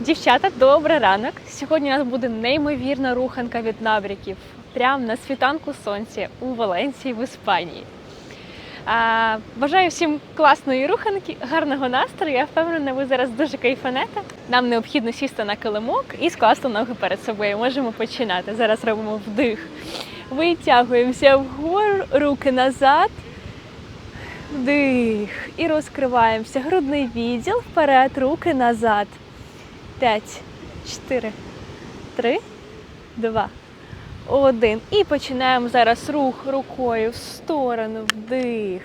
Дівчата, добрий ранок. Сьогодні у нас буде неймовірна руханка від набряків прямо на світанку сонця у Валенції в Іспанії. А, бажаю всім класної руханки, гарного настрою. Я впевнена, ви зараз дуже кайфанете. Нам необхідно сісти на килимок і скласти ноги перед собою. Можемо починати. Зараз робимо вдих. Витягуємося вгору, руки назад. Вдих. І розкриваємося. Грудний відділ вперед, руки назад. П'ять, чотири, три, два, один. І починаємо зараз рух рукою в сторону, вдих.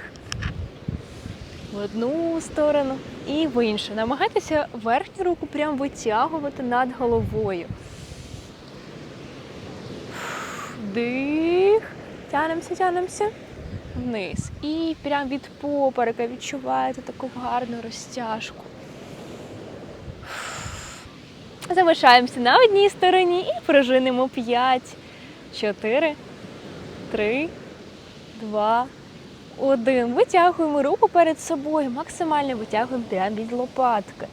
В одну сторону і в іншу. Намагайтеся верхню руку прямо витягувати над головою. Вдих. Тянемося, тянемося. Вниз. І прямо від поперека відчуваєте таку гарну розтяжку. Залишаємося на одній стороні і пружинимо 5, 4, 3, 2, 1. Витягуємо руку перед собою, максимально витягуємо прямо від лопатки.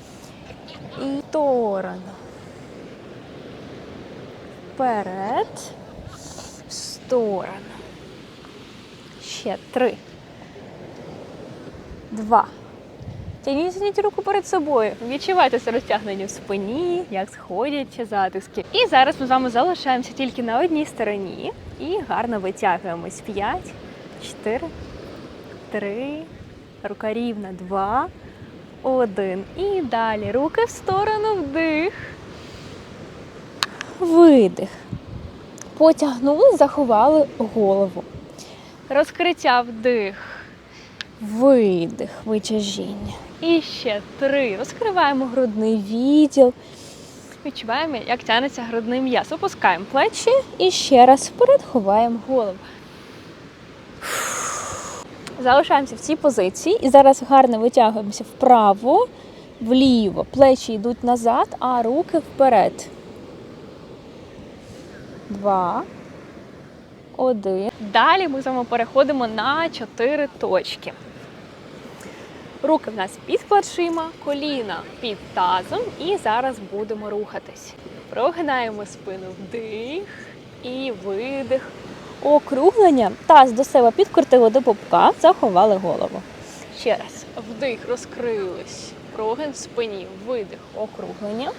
І сторону. Вперед. В сторону. Ще три. Два. Тяніть руку перед собою. Відчувайте це розтягнення в спині, як сходять затиски. І зараз ми з вами залишаємося тільки на одній стороні і гарно витягуємось. П'ять, чотири, три, рука рівна, два, один. І далі руки в сторону, вдих. Видих. Потягнули, заховали голову. Розкриття вдих. Видих, витяжіння. І ще три. Розкриваємо грудний відділ. Відчуваємо, як тянеться грудний м'яз. Опускаємо плечі і ще раз вперед ховаємо голову. Залишаємося в цій позиції і зараз гарно витягуємося вправо, вліво. Плечі йдуть назад, а руки вперед. Два. Один. Далі ми з вами переходимо на чотири точки. Руки в нас під плечима, коліна під тазом, і зараз будемо рухатись. Прогинаємо спину вдих і видих. Округлення. Таз до себе підкрутили до пупка, заховали голову. Ще раз. Вдих, розкрились. Прогин в спині. Видих, округлення.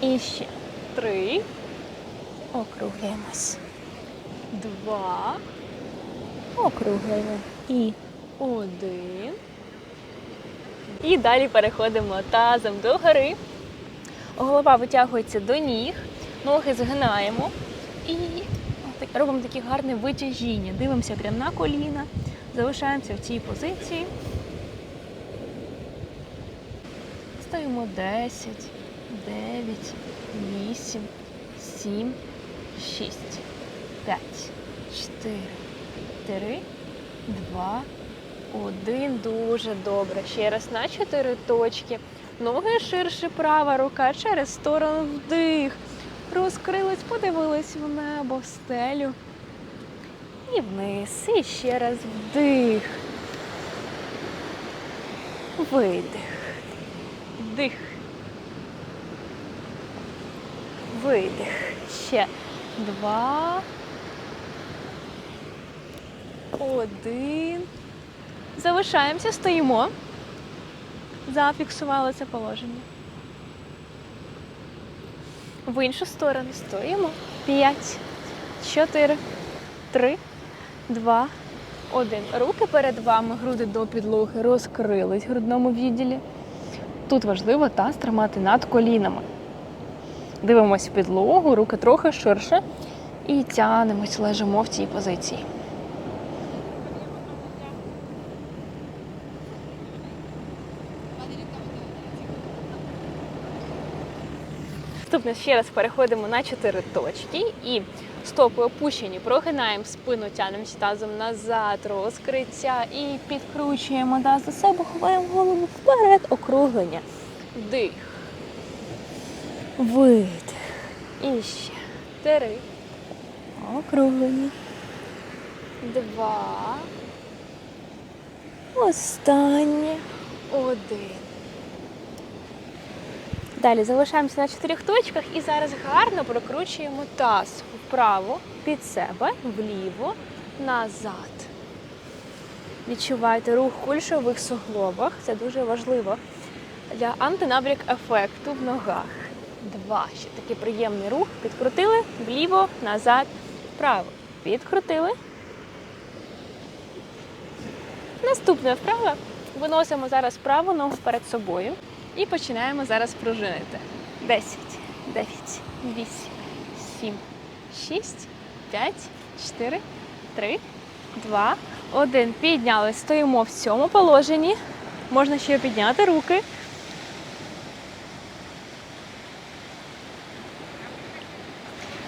І ще три. Округлюємось. Два. Округлюємо. І один. І далі переходимо тазом до гори. Голова витягується до ніг, ноги згинаємо і робимо таке гарне витяжіння. Дивимося прямо на коліна, залишаємося в цій позиції. Стоїмо 10, 9, 8, 7, 6, 5, 4, 3, 2, 1. Дуже добре. Ще раз на 4 точки. Ноги ширше, права рука через сторону вдих. Розкрились, подивились в небо, в стелю. І вниз. І ще раз вдих. Видих. Вдих. Видих. Ще два. Один. Залишаємося, стоїмо. Зафіксували це положення. В іншу сторону стоїмо. П'ять, чотири, три, два, один. Руки перед вами, груди до підлоги розкрились в грудному відділі. Тут важливо таз тримати над колінами. Дивимось в підлогу, руки трохи ширше і тянемось, лежимо в цій позиції. Наступне ще раз переходимо на 4 точки і стопи опущені, прогинаємо спину, тянемося тазом назад, розкриття і підкручуємо таз до себе, ховаємо голову вперед, округлення. Вдих. Видих. І ще. Три. Округлення. Два. Останнє. Один. Далі залишаємося на чотирьох точках і зараз гарно прокручуємо таз вправо, під себе, вліво, назад. Відчувайте рух в кульшових суглобах. Це дуже важливо для антинабряк ефекту в ногах. Два. Ще такий приємний рух. Підкрутили вліво, назад, вправо. Підкрутили. Наступна вправа. Виносимо зараз праву ногу перед собою і починаємо зараз пружинити. 10, 9, 8, 7, 6, 5, 4, 3, 2, 1. Піднялись. Стоїмо в цьому положенні. Можна ще підняти руки.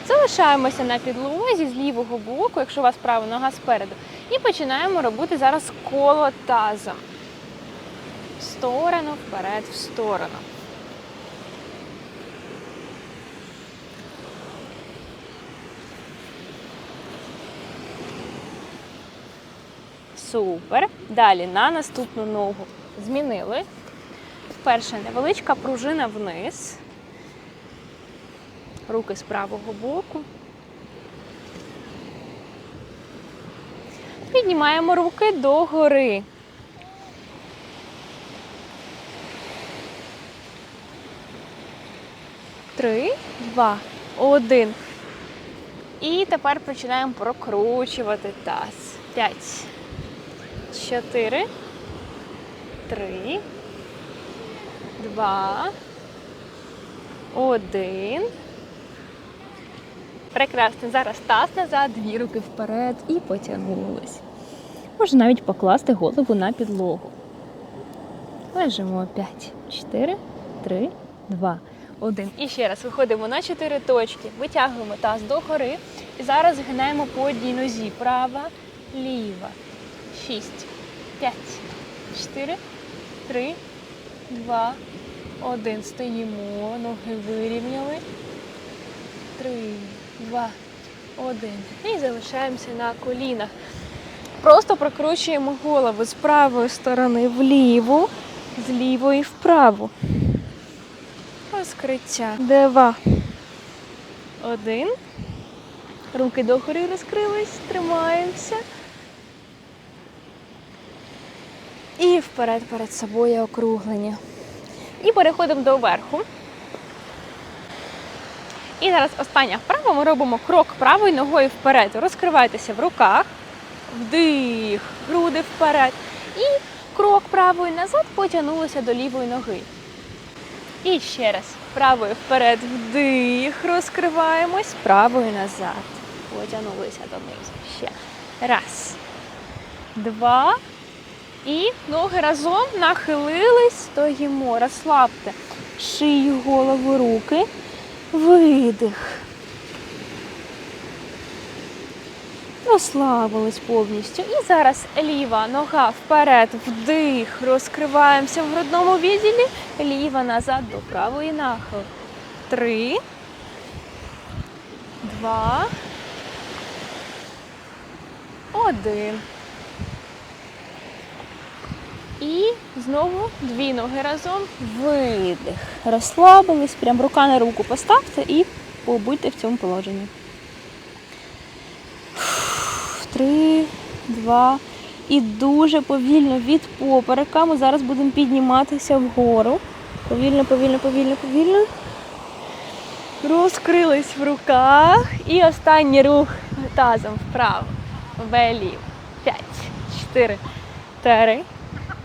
Залишаємося на підлозі з лівого боку, якщо у вас права нога спереду. І починаємо робити зараз коло тазом. Сторону, вперед, в сторону. Супер. Далі на наступну ногу змінили. Перша невеличка пружина вниз. Руки з правого боку. Піднімаємо руки догори. Три, два, один. І тепер починаємо прокручувати таз. П'ять, чотири, три, два, один. Прекрасно. Зараз таз назад, дві руки вперед і потягнулись. Можна навіть покласти голову на підлогу. Лежимо 5, 4, 3, 2, 1. І ще раз виходимо на 4 точки, витягуємо таз догори. І зараз згинаємо по одній нозі. Права, ліва. 6, 5, 4, 3, 2, 1. Стоїмо, ноги вирівняли. 3, 2, 1. І залишаємося на колінах. Просто прокручуємо голову з правої сторони вліву, з лівої вправо. Розкриття. Два. Один. Руки догори розкрились, тримаємося. І вперед перед собою округлення. І переходимо до верху. І зараз остання вправа. Ми робимо крок правою ногою вперед. Розкривайтеся в руках. Вдих, груди вперед. І крок правою назад потягнулися до лівої ноги. І ще раз. Правою вперед, вдих, розкриваємось, правою назад. Потягнулися донизу. Ще. Раз. Два. І ноги разом нахилились, стоїмо. Розслабте шию, голову, руки. Видих. Розслабились повністю. І зараз ліва нога вперед, вдих, розкриваємося в грудному відділі, ліва назад до правої нахил. Три, два, один. І знову дві ноги разом. Видих. Розслабились, прям рука на руку поставте і побудьте в цьому положенні. Три, два. І дуже повільно від поперека. Ми зараз будемо підніматися вгору. Повільно, повільно, повільно, повільно. Розкрились в руках. І останній рух тазом вправо. Вліво. П'ять, чотири, три,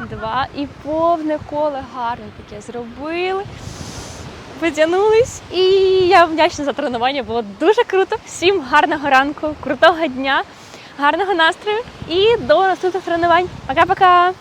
два. І повне коло гарно таке зробили. Потягнулись. І я вдячна за тренування. Було дуже круто. Всім гарного ранку, крутого дня, гарного настрою і до наступних тренувань. Пока-пока!